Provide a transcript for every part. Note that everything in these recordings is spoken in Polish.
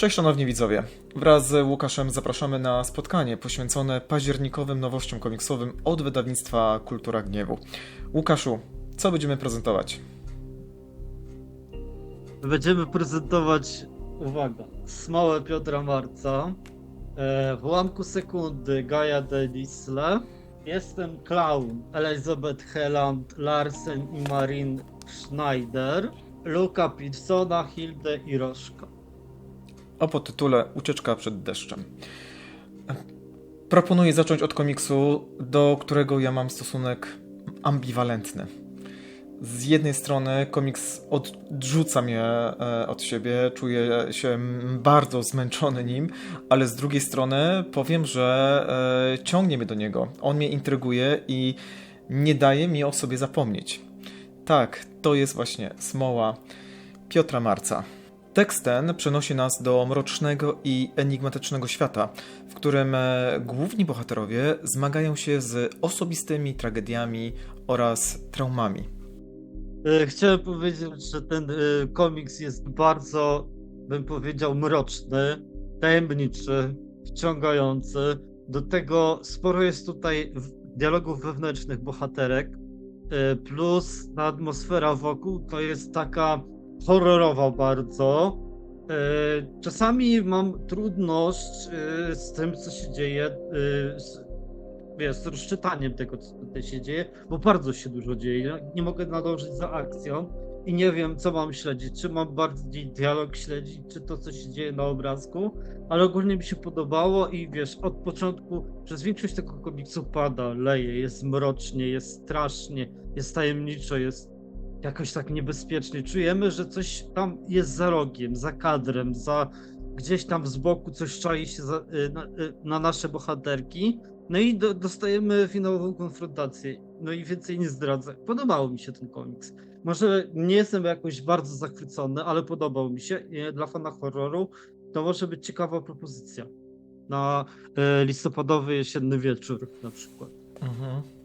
Cześć szanowni widzowie. Wraz z Łukaszem zapraszamy na spotkanie poświęcone październikowym nowościom komiksowym od wydawnictwa Kultura Gniewu. Łukaszu, co będziemy prezentować? Będziemy prezentować, uwaga, Smałę Piotra Marca, e, w ułamku sekundy Gaja Delisle, Jestem Clown, Elizabeth Helland, Larsen i Marin Schneider, Luka Pearsona, Hilde i Rożka. O podtytule Ucieczka przed deszczem. Proponuję zacząć od komiksu, do którego ja mam stosunek ambiwalentny. Z jednej strony komiks odrzuca mnie e, od siebie, czuję się bardzo zmęczony nim, ale z drugiej strony powiem, że e, ciągnie mnie do niego. On mnie intryguje i nie daje mi o sobie zapomnieć. Tak, to jest właśnie Smoła Piotra Marca. Tekst ten przenosi nas do mrocznego i enigmatycznego świata, w którym e, główni bohaterowie zmagają się z osobistymi tragediami oraz traumami. E, Chciałem powiedzieć, że ten e, komiks jest bardzo, bym powiedział, mroczny, tajemniczy, wciągający. Do tego sporo jest tutaj dialogów wewnętrznych bohaterek, plus ta atmosfera wokół to jest taka horrorowa bardzo. E, Czasami mam trudność e, z tym, co się dzieje, e, z, wiesz, z rozczytaniem tego, co tutaj się dzieje, bo bardzo się dużo dzieje. Nie mogę nadążyć za akcją i nie wiem, co mam śledzić. Czy mam bardziej dialog śledzić, czy to, co się dzieje na obrazku, ale ogólnie mi się podobało i wiesz, od początku przez większość tego komiksu pada, leje, jest mrocznie, jest strasznie, jest tajemniczo, jest jakoś tak niebezpiecznie. Czujemy, że coś tam jest za rogiem, za kadrem, za gdzieś tam z boku coś czai się za, y, na, y, na nasze bohaterki. No i do, dostajemy finałową konfrontację. No i więcej nie zdradzę. Podobał mi się ten komiks. Może nie jestem jakoś bardzo zachwycony, ale podobał mi się. Dla fana horroru to może być ciekawa propozycja. Na e, listopadowy jesienny wieczór na przykład. Mhm.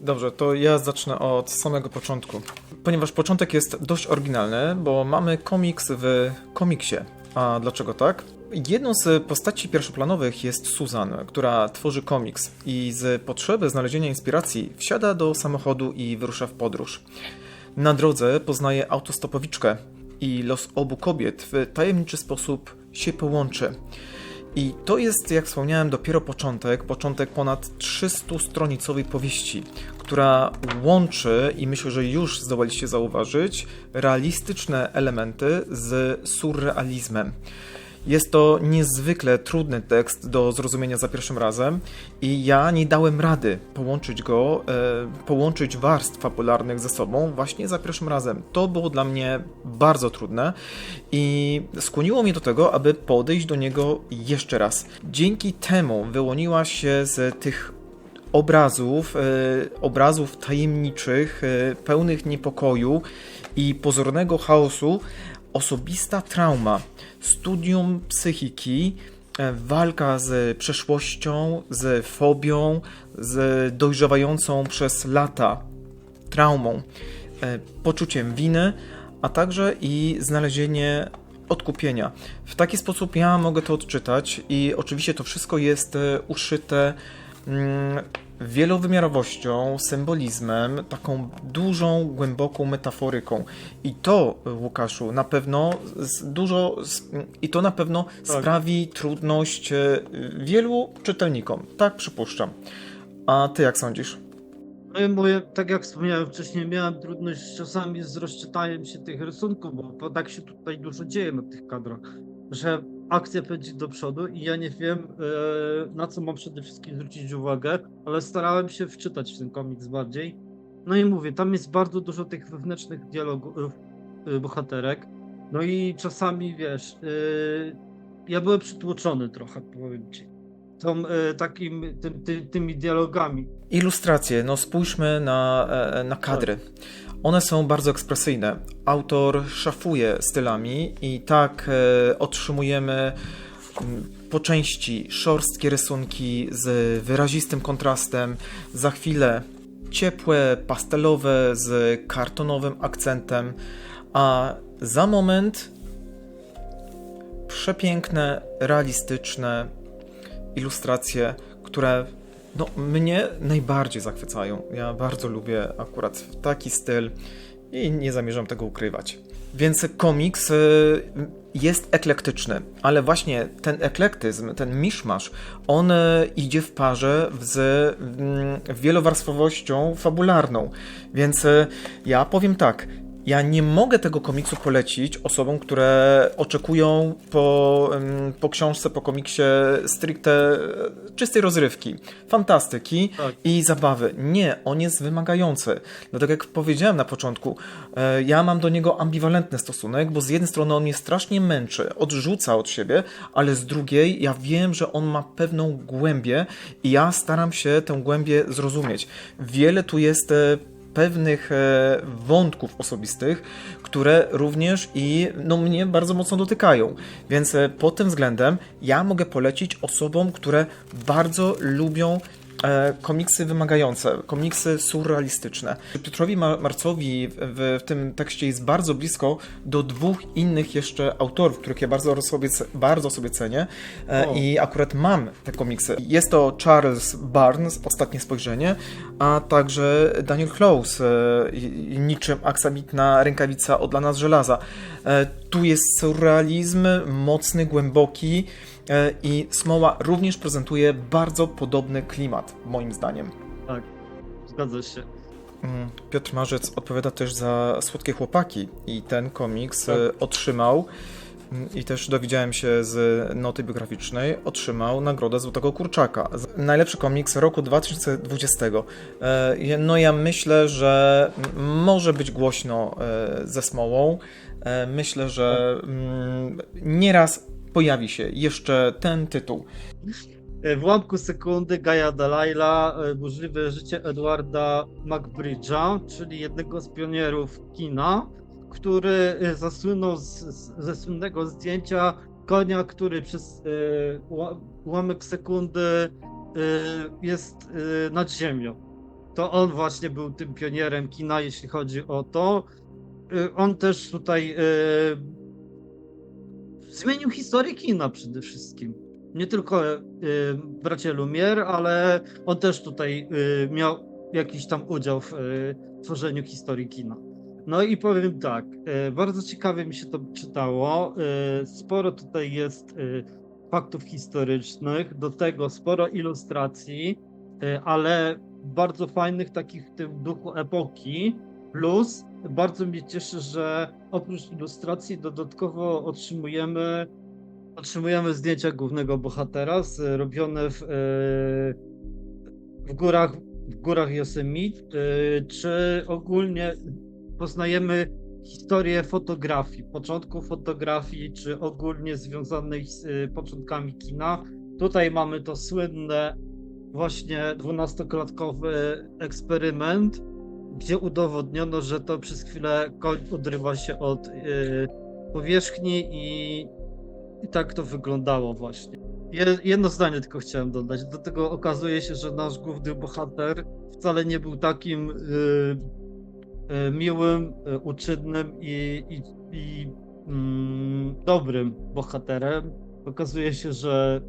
Dobrze, to ja zacznę od samego początku. Ponieważ początek jest dość oryginalny, bo mamy komiks w komiksie. A dlaczego tak? Jedną z postaci pierwszoplanowych jest Susan, która tworzy komiks i z potrzeby znalezienia inspiracji wsiada do samochodu i wyrusza w podróż. Na drodze poznaje autostopowiczkę i los obu kobiet w tajemniczy sposób się połączy. I to jest, jak wspomniałem, dopiero początek, początek ponad 300-stronicowej powieści, która łączy, i myślę, że już zdołaliście zauważyć, realistyczne elementy z surrealizmem. Jest to niezwykle trudny tekst do zrozumienia za pierwszym razem i ja nie dałem rady połączyć go, e, połączyć warstw fabularnych ze sobą właśnie za pierwszym razem. To było dla mnie bardzo trudne i skłoniło mnie do tego, aby podejść do niego jeszcze raz. Dzięki temu wyłoniła się z tych obrazów, e, obrazów tajemniczych, e, pełnych niepokoju i pozornego chaosu osobista trauma, studium psychiki, e, walka z przeszłością, z fobią, z dojrzewającą przez lata traumą, e, poczuciem winy, a także i znalezienie odkupienia. W taki sposób ja mogę to odczytać i oczywiście to wszystko jest e, uszyte mm, wielowymiarowością, symbolizmem, taką dużą, głęboką metaforyką. I to, Łukaszu, na pewno dużo, i to na pewno Tak. sprawi trudność e, wielu czytelnikom. Tak przypuszczam. A ty jak sądzisz? No i mówię, tak jak wspomniałem wcześniej, miałem trudność czasami z rozczytaniem się tych rysunków, bo, bo tak się tutaj dużo dzieje na tych kadrach, że akcja pędzi do przodu i ja nie wiem, e, na co mam przede wszystkim zwrócić uwagę, ale starałem się wczytać w ten komiks bardziej. No i mówię, tam jest bardzo dużo tych wewnętrznych dialogów e, bohaterek, no i czasami, wiesz, e, ja byłem przytłoczony trochę, powiem ci, tą, e, takim, ty, tymi dialogami, Ilustracje, no spójrzmy na, e, na kadry. One są bardzo ekspresyjne. Autor szafuje stylami i tak e, otrzymujemy mm, po części szorstkie rysunki z wyrazistym kontrastem, za chwilę ciepłe, pastelowe z kartonowym akcentem, a za moment przepiękne, realistyczne ilustracje, które no, mnie najbardziej zachwycają. Ja bardzo lubię akurat taki styl i nie zamierzam tego ukrywać. Więc komiks y, jest eklektyczny, ale właśnie ten eklektyzm, ten miszmasz, on y, idzie w parze z mm, wielowarstwowością fabularną. Więc y, ja powiem tak, ja nie mogę tego komiksu polecić osobom, które oczekują po, po książce, po komiksie stricte e, czystej rozrywki, fantastyki Tak. i zabawy. Nie, on jest wymagający. Dlatego jak powiedziałem na początku, e, ja mam do niego ambiwalentny stosunek, bo z jednej strony on mnie strasznie męczy, odrzuca od siebie, ale z drugiej ja wiem, że on ma pewną głębię i ja staram się tę głębię zrozumieć. Wiele tu jest e, pewnych e, wątków osobistych, które również i no, mnie bardzo mocno dotykają. Więc e, pod tym względem ja mogę polecić osobom, które bardzo lubią komiksy wymagające, komiksy surrealistyczne. Piotrowi Mar- Marcowi w, tym tekście jest bardzo blisko do dwóch innych jeszcze autorów, których ja bardzo sobie, bardzo sobie cenię e, O. i akurat mam te komiksy. Jest to Charles Barnes, Ostatnie Spojrzenie, a także Daniel Close, e, niczym aksamitna rękawica odlana z żelaza. E, Tu jest surrealizm mocny, głęboki e, i Smoła również prezentuje bardzo podobny klimat, moim zdaniem. Tak, zgadza się. Mm, Piotr Marzec odpowiada też za Słodkie Chłopaki i ten komiks Tak. e, otrzymał mm, i też dowiedziałem się z noty biograficznej, otrzymał nagrodę Złotego Kurczaka. za Najlepszy komiks roku 2020. E, No ja myślę, że może być głośno e, ze Smołą. E, Myślę, że mm, nieraz pojawi się jeszcze ten tytuł. E, W ułamku sekundy Gaia Dalaila, e, burzliwe życie Edwarda McBridge'a, czyli jednego z pionierów kina, który e, zasłynął z, z, ze słynnego zdjęcia konia, który przez ua- ułamek sekundy e, jest e, nad ziemią. To on właśnie był tym pionierem kina, jeśli chodzi o to. On też tutaj zmienił historię kina przede wszystkim nie tylko y, bracie Lumière, ale on też tutaj y, miał jakiś tam udział w y, tworzeniu historii kina. No i powiem tak, y, bardzo ciekawie mi się to czytało. Y, sporo tutaj jest y, faktów historycznych, do tego sporo ilustracji, ale bardzo fajnych takich w tym duchu epoki. Plus bardzo mnie cieszy, że oprócz ilustracji dodatkowo otrzymujemy otrzymujemy zdjęcia głównego bohatera robione w, e, w górach w górach Yosemite, e, czy ogólnie poznajemy historię fotografii, początku fotografii, czy ogólnie związanej z e, początkami kina. Tutaj mamy to słynne właśnie dwunastoklatkowy eksperyment, gdzie udowodniono, że to przez chwilę koń odrywa się od e, powierzchni i i tak to wyglądało właśnie. Je- Jedno zdanie tylko chciałem dodać. Do tego okazuje się, że nasz główny bohater wcale nie był takim y, y, miłym, y, uczynnym i, i, i mm, dobrym bohaterem. Okazuje się, że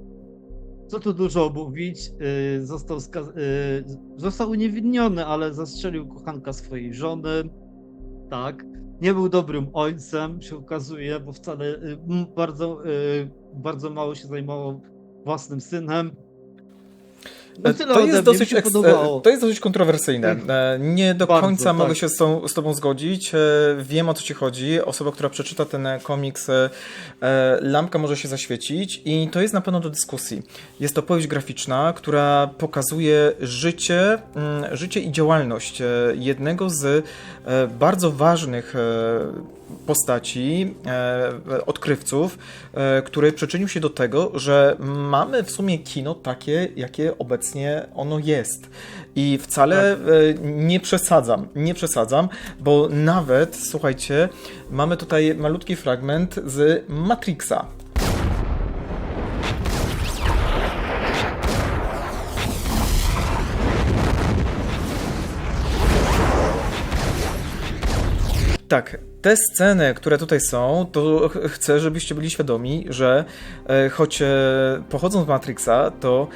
co tu dużo mówić, y, został, y, został uniewinniony, ale zastrzelił kochanka swojej żony. Tak nie był dobrym ojcem, się okazuje, bo wcale y, bardzo, bardzo mało się zajmował własnym synem. No tyle to, jest mi dosyć e, to jest dosyć kontrowersyjne. E, Nie do Bardzo, końca mogę tak. się z, tą, z Tobą zgodzić. E, Wiem o co Ci chodzi. Osoba, która przeczyta ten komiks, lampka może się zaświecić i to jest na pewno do dyskusji. Jest to powieść graficzna, która pokazuje życie, mm, życie i działalność jednego z bardzo ważnych postaci, odkrywców, który przyczynił się do tego, że mamy w sumie kino takie, jakie obecnie ono jest. I wcale e, nie przesadzam, nie przesadzam, bo nawet, słuchajcie, mamy tutaj malutki fragment z Matrixa. Tak, te sceny, które tutaj są, to ch- chcę, żebyście byli świadomi, że e, choć e, pochodzą z Matrixa, to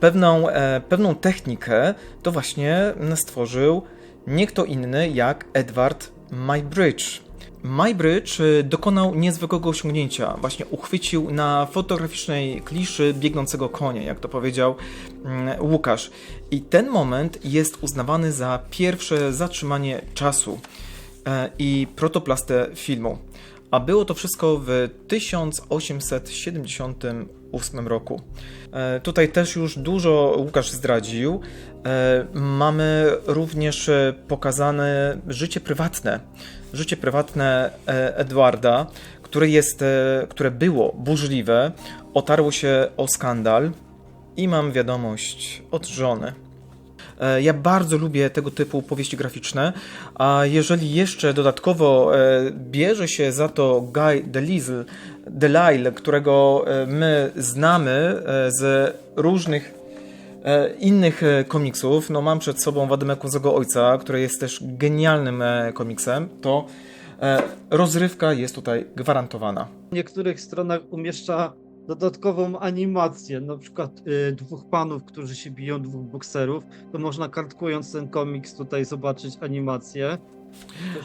pewną, e, pewną technikę to właśnie stworzył nie kto inny jak Edward Mybridge. Mybridge e, dokonał niezwykłego osiągnięcia. Właśnie uchwycił na fotograficznej kliszy biegnącego konia, jak to powiedział mm, Łukasz. I ten moment jest uznawany za pierwsze zatrzymanie czasu e, i protoplastę filmu. A było to wszystko w 1878 roku. E, Tutaj też już dużo Łukasz zdradził. E, Mamy również e, pokazane życie prywatne. Życie prywatne e, Edwarda, które, jest, e, które było burzliwe, otarło się o skandal i mam wiadomość od żony. E, Ja bardzo lubię tego typu powieści graficzne, a jeżeli jeszcze dodatkowo e, bierze się za to Guy Delisle, Delisle którego e, my znamy z różnych innych komiksów, no mam przed sobą Wadymę Kuzego Ojca, który jest też genialnym komiksem, to rozrywka jest tutaj gwarantowana. W niektórych stronach umieszcza dodatkową animację, na przykład y, dwóch panów, którzy się biją, dwóch bokserów, to można kartkując ten komiks tutaj zobaczyć animację.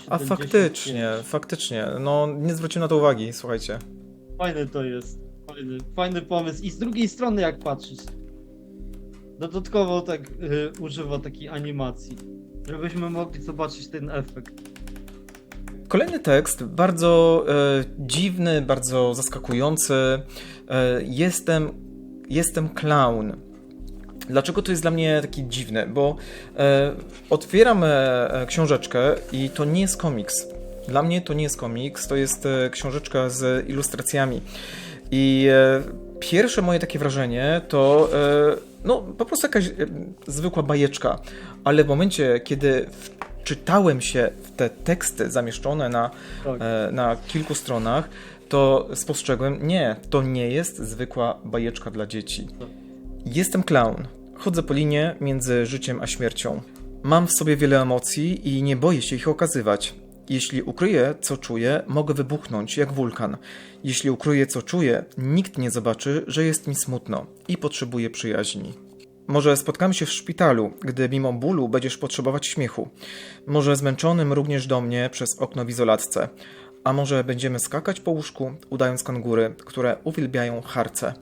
A 175. faktycznie, faktycznie, no nie zwróciłem na to uwagi, słuchajcie. Fajny to jest. Fajny, fajny pomysł. I z drugiej strony jak patrzysz. Dodatkowo tak y, używa takiej animacji. Żebyśmy mogli zobaczyć ten efekt. Kolejny tekst, bardzo e, dziwny, bardzo zaskakujący. E, jestem, jestem clown. Dlaczego to jest dla mnie taki dziwne? Bo e, otwieram e, książeczkę i to nie jest komiks. Dla mnie to nie jest komiks, to jest e, książeczka z ilustracjami. I e, pierwsze moje takie wrażenie to e, no, po prostu jakaś e, zwykła bajeczka, ale w momencie, kiedy wczytałem się w te teksty zamieszczone na, Tak. e, na kilku stronach, to spostrzegłem, nie, to nie jest zwykła bajeczka dla dzieci. Jestem clown. Chodzę po linie między życiem a śmiercią. Mam w sobie wiele emocji i nie boję się ich okazywać. Jeśli ukryję, co czuję, mogę wybuchnąć jak wulkan. Jeśli ukryję, co czuję, nikt nie zobaczy, że jest mi smutno i potrzebuję przyjaźni. Może spotkamy się w szpitalu, gdy mimo bólu będziesz potrzebować śmiechu. Może zmęczonym również do mnie przez okno w izolatce. A może będziemy skakać po łóżku, udając kangury, które uwielbiają harce.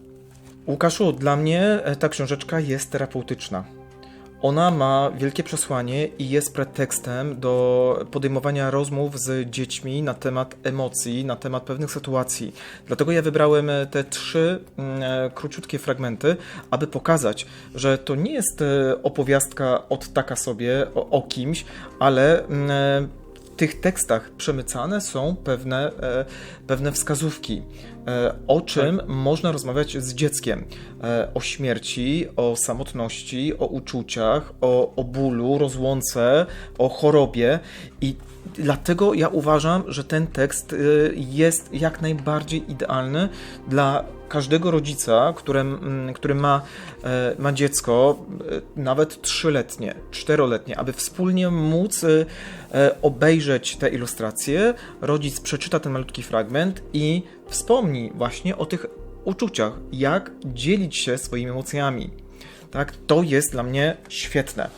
Łukaszu, dla mnie e, ta książeczka jest terapeutyczna. Ona ma wielkie przesłanie i jest pretekstem do podejmowania rozmów z dziećmi na temat emocji, na temat pewnych sytuacji. Dlatego ja wybrałem te trzy mm, e, króciutkie fragmenty, aby pokazać, że to nie jest e, opowiastka od taka sobie o, o kimś, ale mm, e, tych tekstach przemycane są pewne, e, pewne wskazówki, e, o czym można rozmawiać z dzieckiem. E, o śmierci, o samotności, o uczuciach, o, o bólu, rozłące, o chorobie i dlatego ja uważam, że ten tekst jest jak najbardziej idealny dla każdego rodzica, który, mm, który ma, e, ma dziecko, e, nawet trzyletnie, czteroletnie, aby wspólnie móc e, obejrzeć te ilustracje. Rodzic przeczyta ten malutki fragment i wspomni właśnie o tych uczuciach, jak dzielić się swoimi emocjami. Tak, to jest dla mnie świetne.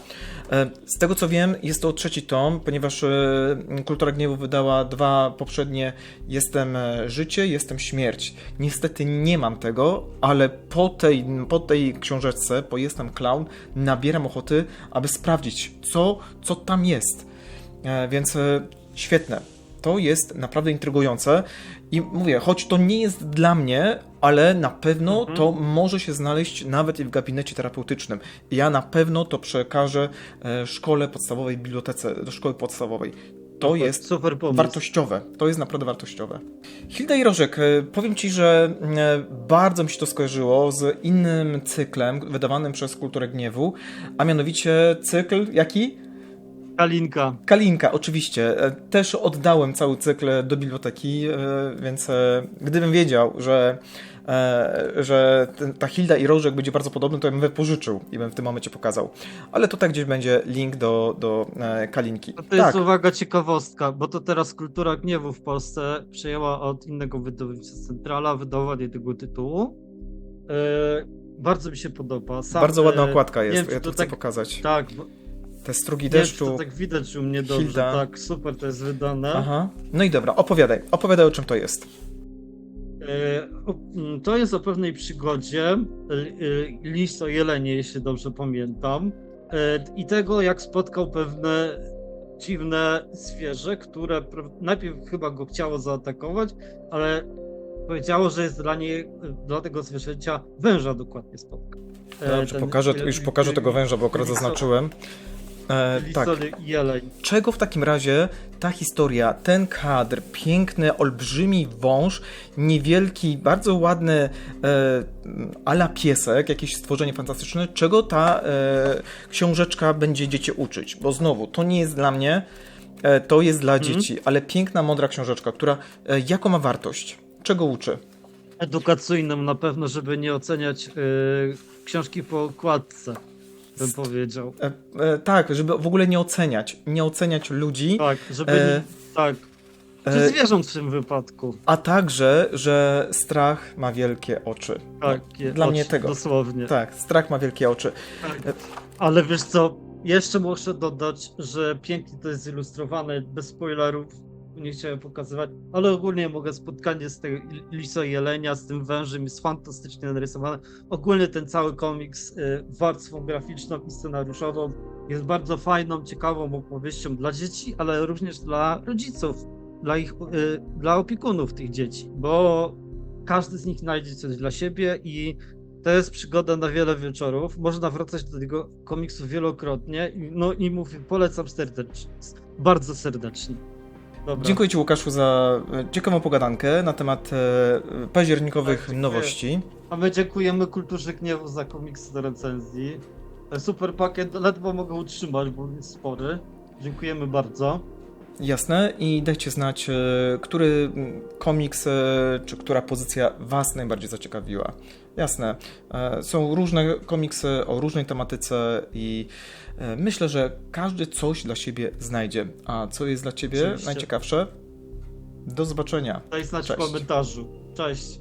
E, Z tego co wiem, jest to trzeci tom, ponieważ e, Kultura Gniewu wydała dwa poprzednie Jestem e, Życie, Jestem Śmierć. Niestety nie mam tego, ale po tej, po tej książeczce, po Jestem Clown, nabieram ochoty, aby sprawdzić, co, co tam jest. Więc świetne. To jest naprawdę intrygujące. I mówię, choć to nie jest dla mnie, ale na pewno Mhm. to może się znaleźć nawet i w gabinecie terapeutycznym. Ja na pewno to przekażę e, szkole podstawowej, bibliotece do szkoły podstawowej. To jest super wartościowe. To jest naprawdę wartościowe. Hilda i Rożek, e, powiem Ci, że e, bardzo mi się to skojarzyło z innym cyklem wydawanym przez Kulturę Gniewu, a mianowicie cykl jaki? Kalinka. Kalinka, oczywiście. Też oddałem cały cykl do biblioteki, więc gdybym wiedział, że, że ten- ta Hilda i Rożek będzie bardzo podobny, to bym wypożyczył i bym w tym momencie pokazał. Ale tutaj gdzieś będzie link do, do e, Kalinki. To, to jest Tak, uwaga ciekawostka, bo to teraz kultura gniewu w Polsce przejęła od innego wydawnictwa Centrala wydawanie tego tytułu. E, bardzo mi się podoba. Sam, bardzo ładna e, okładka nie jest, wiem, ja to chcę tak- pokazać. Tak, bo, Te strugi nie deszczu. to tak widać u mnie dobrze. Hilda. Tak, super to jest wydane. Aha. No i dobra, opowiadaj. Opowiadaj o czym to jest. E, mm, To jest o pewnej przygodzie e, e, list o Jelenie, jeśli dobrze pamiętam. I tego, jak spotkał pewne dziwne zwierzę, które najpierw chyba go chciało zaatakować, ale powiedziało, że jest dla niej, dla tego zwierzęcia węża dokładnie spotkał. Dobrze, ten- pokażę, już pokażę tego węża, bo akurat zaznaczyłem. E, tak. Jeleń. Czego w takim razie ta historia, ten kadr, piękny, olbrzymi wąż, niewielki, bardzo ładny e, ala piesek, jakieś stworzenie fantastyczne, czego ta e, książeczka będzie dzieci uczyć? Bo znowu, to nie jest dla mnie, e, to jest dla Mhm. dzieci, ale piękna, mądra książeczka, która e, jaką ma wartość? Czego uczy? Edukacyjną na pewno, żeby nie oceniać e, książki po okładce, bym powiedział. E, e, tak, żeby w ogóle nie oceniać, nie oceniać ludzi, Tak, żeby E, nie, tak. Czy e, zwierząt w tym wypadku. a także, że strach ma wielkie oczy. Tak, je- dla mnie oczy, tego. Dosłownie. Tak, strach ma wielkie oczy. Tak. Ale wiesz co, jeszcze muszę dodać, że pięknie to jest zilustrowane, bez spoilerów, nie chciałem pokazywać, ale ogólnie mogę spotkanie z tego Liso Jelenia, z tym wężem jest fantastycznie narysowane. Ogólnie ten cały komiks y, warstwą graficzną i scenariuszową jest bardzo fajną, ciekawą opowieścią dla dzieci, ale również dla rodziców, dla ich, y, dla opiekunów tych dzieci, bo każdy z nich znajdzie coś dla siebie i to jest przygoda na wiele wieczorów. Można wracać do tego komiksu wielokrotnie. No i mówię, polecam serdecznie. Bardzo serdecznie. Dobra. Dziękuję Ci Łukaszu za e, ciekawą pogadankę na temat e, październikowych Tak, nowości. A my dziękujemy Kulturze Gniewu za komiks do recenzji. E, Super pakiet, ledwo mogę utrzymać, bo jest spory. Dziękujemy bardzo. Jasne i dajcie znać, e, który mm, komiks czy która pozycja Was najbardziej zaciekawiła. Jasne, e, są różne komiksy o różnej tematyce i e, myślę, że każdy coś dla siebie znajdzie. A co jest dla Ciebie Oczywiście. najciekawsze? Do zobaczenia. Daj znać Cześć. w komentarzu. Cześć.